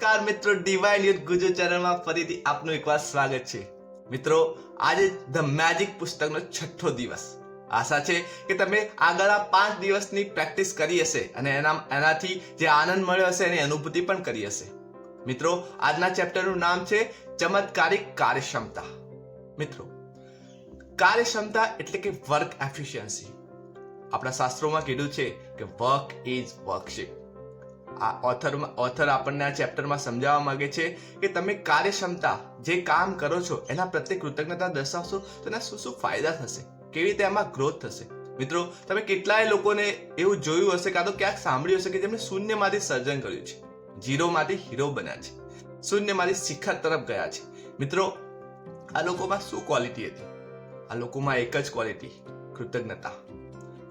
નમસ્કાર મિત્રો divine youth Gujju ચેનલમાં ફરીથી આપનું એકવાર સ્વાગત છે. મિત્રો, આજે ધ મેજિક પુસ્તકનો છઠ્ઠો દિવસ. આશા છે કે તમે આગળના પાંચ દિવસની પ્રેક્ટિસ કરી હશે અને એના એનાથી જે આનંદ મળ્યો હશે એની અનુભૂતિ પણ કરી હશે. મિત્રો, આજના ચેપ્ટરનું નામ છે ચમત્કારિક કાર્યક્ષમતા. મિત્રો, કાર્યક્ષમતા એટલે કે વર્ક એફિશિયન્સી આપણા શાસ્ત્રોમાં કીધું છે કે વર્ક ઇઝ વર્કશીપ આ ઓથરમાં ઓથર આપણને આ ચેપ્ટરમાં સમજાવવા માંગે છે કે તમે કાર્યક્ષમતા જે કામ કરો છો, એના પ્રત્યે કૃતજ્ઞતા દર્શાવશો તો એના શું શું ફાયદા થશે? કેવી રીતે એમાં ગ્રોથ થશે? મિત્રો, તમે કેટલાય લોકોને એવું જોયું હશે કાં તો ક્યાંક સાંભળ્યું હશે કે જેમણે શૂન્યમાંથી સર્જન કર્યું છે. ઝીરોમાંથી હીરો બન્યા છે. શૂન્યમાંથી શિખર તરફ ગયા છે. મિત્રો, આ લોકોમાં શું ક્વોલિટી હતી? આ લોકોમાં એક જ ક્વોલિટી કૃતજ્ઞતા.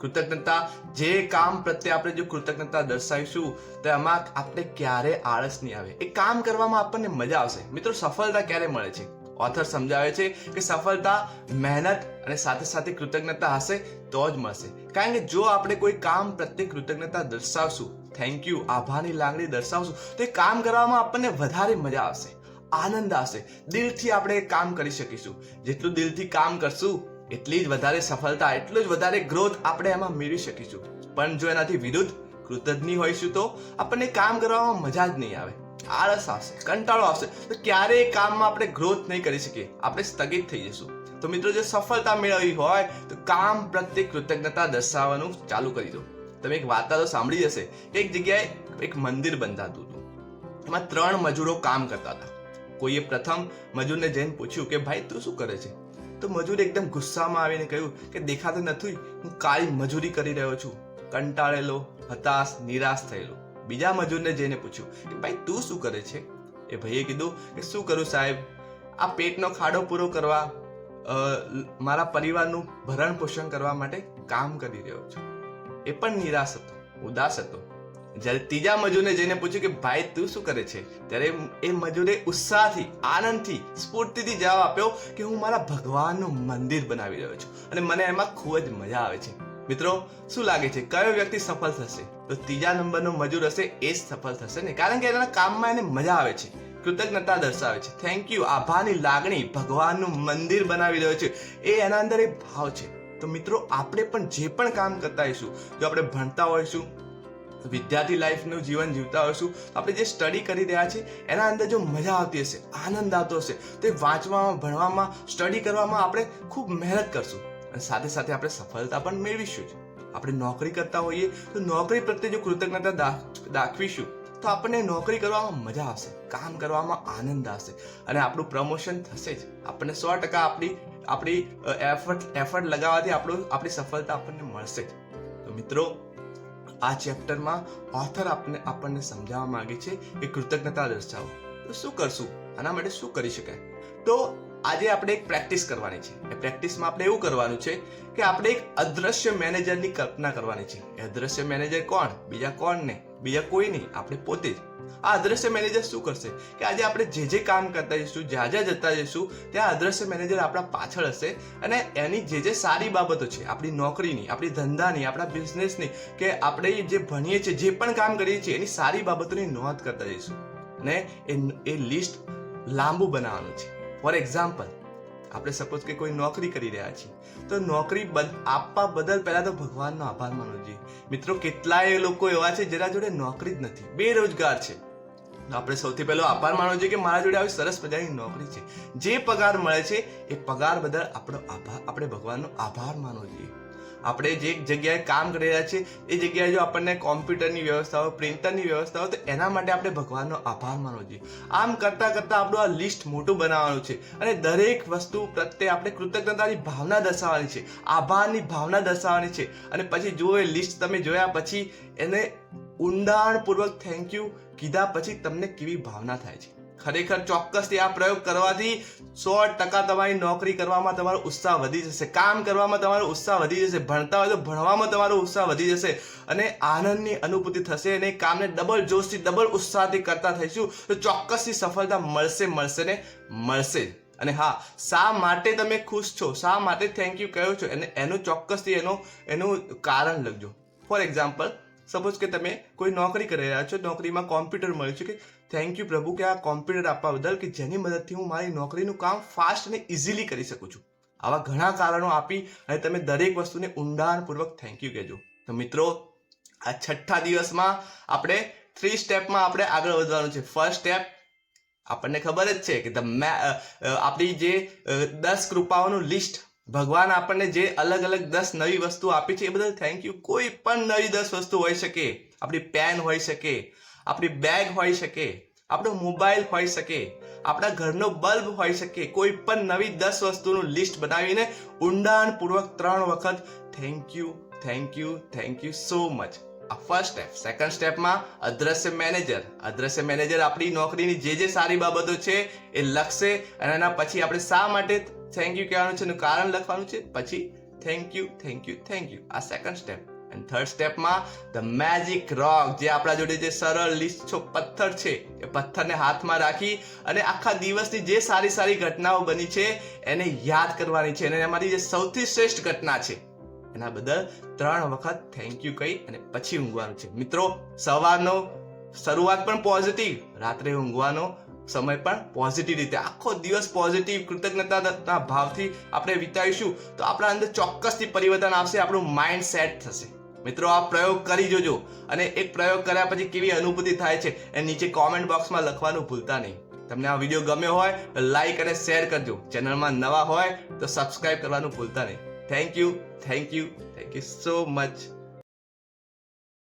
કૃતજ્ઞતા, જે કામ પ્રત્યે આપણે જો કૃતજ્ઞતા દર્શાવીશું, તો એમાં આપણે ક્યારે આળસ નહીં આવે. એ કામ કરવામાં આપણને મજા આવશે. મિત્રો, સફળતા ક્યારે મળે છે? ઓથર સમજાવે છે કે સફળતા મહેનત અને સાથે સાથે કૃતજ્ઞતા હશે તો જ મળશે. કારણ કે જો આપણે કોઈ કામ પ્રત્યે કૃતજ્ઞતા દર્શાવશું થેન્ક યુ આભારની લાગણી દર્શાવશું, તો એ કામ કરવામાં આપણને વધારે મજા આવશે. આનંદ આવશે. દિલથી આપણે કામ કરી શકીશું. જેટલું દિલથી કામ કરશું એટલી જ વધારે સફળતા, એટલું જ વધારે ગ્રોથ આપણે એમાં મેળવી શકીશું. પણ જો એનાથી વિરુદ્ધ કૃતજ્ઞ હોઈશું તો આપણને કામ કરવામાં મજા જ નહીં આવે. આળસ આવશે, કંટાળો આવશે. તો ક્યારેય કામમાં આપણે ગ્રોથ નહીં કરી શકીએ. આપણે સ્થગિત થઈ જઈશું. તો મિત્રો, જો સફળતા મેળવવી હોય, તો કામ પ્રત્યે કૃતજ્ઞતા દર્શાવવાનું ચાલુ કરી દો. તમે એક વાર્તા તો સાંભળી હશે એક જગ્યાએ એક મંદિર બંધાતું હતું. એમાં ત્રણ મજૂરો કામ કરતા હતા. કોઈએ પ્રથમ મજૂરને જઈને પૂછ્યું કે, ભાઈ, તું શું કરે છે? તો મજૂર એકદમ ગુસ્સામાં આવીને કહ્યું કે દેખાતું નથી, હું કાળી મજૂરી કરી રહ્યો છું. કંટાળેલો, હતાશ, નિરાશ થયેલો. બીજા મજૂરને જઈને પૂછ્યું કે ભાઈ, તું શું કરે છે? એ ભાઈએ કીધું કે શું કરું સાહેબ? આ પેટનો ખાડો પૂરો કરવા મારા પરિવારનું ભરણ પોષણ કરવા માટે કામ કરી રહ્યો છું. એ પણ નિરાશ હતો, ઉદાસ હતો. જ્યારે ત્રીજા મજૂરને જઈને પૂછ્યું કે, ભાઈ, તું શું કરે છે? ત્યારે એ મજૂરે ઉત્સાહથી, આનંદથી, સ્ફૂર્તિથી જવાબ આપ્યો કે, હું મારા ભગવાનનું મંદિર બનાવી રહ્યો છું અને મને એમાં ખૂબ જ મજા આવે છે. મિત્રો, શું લાગે છે? કયો વ્યક્તિ સફળ થશે? તો ત્રીજા નંબરનો મજૂર હશે, એ જ સફળ થશે ને? કારણ કે એના કામમાં એને મજા આવે છે, કૃતજ્ઞતા દર્શાવે છે. થેન્ક યુ આભારની લાગણી ભગવાનનું મંદિર બનાવી રહ્યો છે, એ એના અંદર એ ભાવ છે. તો મિત્રો, આપણે પણ જે પણ કામ કરતા હોઈશું જો આપણે ભણતા હોઈશું વિદ્યાર્થી લાઈફનું જીવન જીવતા હોઈશું. આપણે જે સ્ટડી કરી રહ્યા છીએ, એના અંદર જો મજા આવતી હશે, આનંદ આવતો હશે, તો એ વાંચવામાં, ભણવામાં સ્ટડી કરવામાં આપણે ખૂબ મહેનત કરશું. અને સાથે સાથે આપણે સફળતા પણ મેળવીશું જ. આપણે નોકરી કરતા હોઈએ, તો નોકરી પ્રત્યે જો કૃતજ્ઞતા દાખવીશું, તો આપણને નોકરી કરવામાં મજા આવશે, કામ કરવામાં આનંદ આવશે, અને આપણું પ્રમોશન થશે જ. આપણને સો ટકા આપણી આપણી એફર્ટ એફર્ટ લગાવવાથી આપણું, આપણી સફળતા આપણને મળશે જ. તો મિત્રો આ ચેપ્ટરમાં ઓથર આપને, આપણને સમજાવવા માંગે છે કે કૃતજ્ઞતા દર્શાવો. તો શું કરશું? આના માટે શું કરી શકાય? તો આજે આપણે એક પ્રેક્ટિસ કરવાની છે. એ પ્રેક્ટિસમાં આપણે એવું કરવાનું છે કે આપણે એક અદ્રશ્ય મેનેજરની કલ્પના કરવાની છે. એ અદ્રશ્ય મેનેજર કોણ? બીજા કોણ ને બીજા કોઈ નહીં આપણે પોતે જ. આ અદ્રશ્ય મેનેજર શું કરશે? કે આજે આપણે જે જે કામ કરતા જઈશું, જ્યાં જ્યાં જતા જઈશું, ત્યાં અદ્રશ્ય મેનેજર આપણા પાછળ હશે અને એની જે જે સારી બાબતો છે, આપણી નોકરીની, આપણી ધંધાની, આપણા બિઝનેસની, કે આપણે જે ભણીએ છીએ, જે પણ કામ કરીએ છીએ, એની સારી બાબતોની નોંધ કરતા જઈશું. અને એ એ લિસ્ટ લાંબુ બનાવવાનું છે. ફોર એક્ઝામ્પલ આપણે સપોઝ કે કોઈ નોકરી કરી રહ્યા છીએ, તો નોકરી આપવા બદલ પહેલાં તો ભગવાનનો આભાર માનવો જોઈએ. મિત્રો, કેટલાય લોકો એવા છે જેના જોડે નોકરી જ નથી. બેરોજગાર છે. તો આપણે સૌથી પહેલો આભાર માનવો જોઈએ કે મારા જોડે આવી સરસ મજાની નોકરી છે. જે પગાર મળે છે, એ પગાર બદલ આપણો આભાર આપણે ભગવાનનો આભાર માનવો જોઈએ. આપણે જે જગ્યાએ કામ કરી રહ્યા છીએ, એ જગ્યાએ જો આપણને કોમ્પ્યુટરની વ્યવસ્થા હોય પ્રિન્ટરની વ્યવસ્થા હોય તો એના માટે આપણે ભગવાનનો આભાર માનવો જોઈએ. આમ કરતાં કરતાં આપણું આ લિસ્ટ મોટું બનાવવાનું છે અને દરેક વસ્તુ પ્રત્યે આપણે કૃતજ્ઞતાની ભાવના દર્શાવવાની છે. આભારની ભાવના દર્શાવવાની છે. અને પછી જો એ લિસ્ટ તમે જોયા પછી એને ઊંડાણપૂર્વક થેન્ક યુ કીધા પછી તમને કેવી ભાવના થાય છે. ખરેખર ચોક્કસથી આ પ્રયોગ કરવાથી સો ટકા તમારી નોકરી કરવામાં તમારો ઉત્સાહ વધી જશે, કામ કરવામાં તમારો ઉત્સાહ વધી જશે, ભણતા હોય તો ભણવામાં તમારો ઉત્સાહ વધી જશે અને આનંદની અનુભૂતિ થશે અને કામને ડબલ જોશથી ડબલ ઉત્સાહથી કરતા થઈશું તો ચોક્કસથી સફળતા મળશે મળશે ને મળશે. અને હા, શા માટે તમે ખુશ છો? શા માટે થેન્ક યુ કહ્યો છો? અને એનું ચોક્કસથી એનું એનું કારણ લખજો. ફોર એક્ઝામ્પલ સપોઝ કે તમે કોઈ નોકરી કરી રહ્યા છો, નોકરીમાં કોમ્પ્યુટર મળ્યું છે કે થેન્ક યુ પ્રભુ, કે આ કોમ્પ્યુટર આપવા બદલ કે જેની મદદથી હું મારી નોકરીનું કામ ફાસ્ટ અને ઇઝીલી કરી શકું છું. આવા ઘણા કારણો આપી અને તમે દરેક વસ્તુને ઊંડાણપૂર્વક થેન્ક યુ કહેજો. તો મિત્રો, આ છઠ્ઠા દિવસમાં આપણે થ્રી સ્ટેપમાં આપણે આગળ વધવાનું છે. ફર્સ્ટ સ્ટેપ આપણને ખબર જ છે કે ધ આપણી જે દસ કૃપાઓનું લિસ્ટ ભગવાન આપણને જે અલગ અલગ દસ નવી વસ્તુ આપી છે એ બદલ થેન્ક યુ કોઈ પણ નવી દસ વસ્તુ હોઈ શકે. આપણી પેન હોઈ શકે. આપણી બેગ હોઈ શકે, આપણો મોબાઈલ હોઈ શકે, આપણા ઘરનો બલ્બ હોઈ શકે, કોઈ પણ નવી દસ વસ્તુનું લિસ્ટ બનાવીને ઊંડાણપૂર્વક ત્રણ વખત thank you thank you thank you so much આ ફર્સ્ટ સ્ટેપ સેકન્ડ સ્ટેપમાં અદ્રશ્ય મેનેજર અદ્રશ્ય મેનેજર આપણી નોકરીની જે જે સારી બાબતો છે એ લખશે અને એના પછી આપણે શા માટે થેન્ક યુ કહેવાનું છે એનું કારણ લખવાનું છે? પછી thank you thank you thank you આ સેકન્ડ સ્ટેપ અને થર્ડ સ્ટેપમાં ધ મેજિક રોક જે આપણા જોડે જે સરળ, લીસો પથ્થર છે, એ પથ્થરને હાથમાં રાખી અને આખા દિવસની જે સારી સારી ઘટનાઓ બની છે, એને યાદ કરવાની છે. અને અમારી જે સૌથી શ્રેષ્ઠ ઘટના છે, એના બદલ ત્રણ વખત થેન્ક યુ કહી અને પછી ઊંઘવાનું છે. મિત્રો, સવારનો શરૂઆત પણ પોઝિટિવ રાત્રે ઊંઘવાનો સમય પણ પોઝિટિવ રીતે. આખો દિવસ પોઝિટિવ કૃતજ્ઞતાના ભાવથી આપણે વિતાવીશું, તો આપણા અંદર ચોક્કસથી પરિવર્તન આવશે, આપણું માઇન્ડ સેટ થશે. મિત્રો, આ પ્રયોગ કરી જોજો. અને એક પ્રયોગ કર્યા પછી કેવી અનુભૂતિ થાય છે એ નીચે કોમેન્ટ બોક્સમાં લખવાનું ભૂલતા નહીં. તમને આ વીડિયો ગમ્યો હોય તો લાઈક અને શેર કરજો. ચેનલમાં નવા હોય તો સબસ્ક્રાઈબ કરવાનું ભૂલતા નહીં. Thank you thank you thank you so much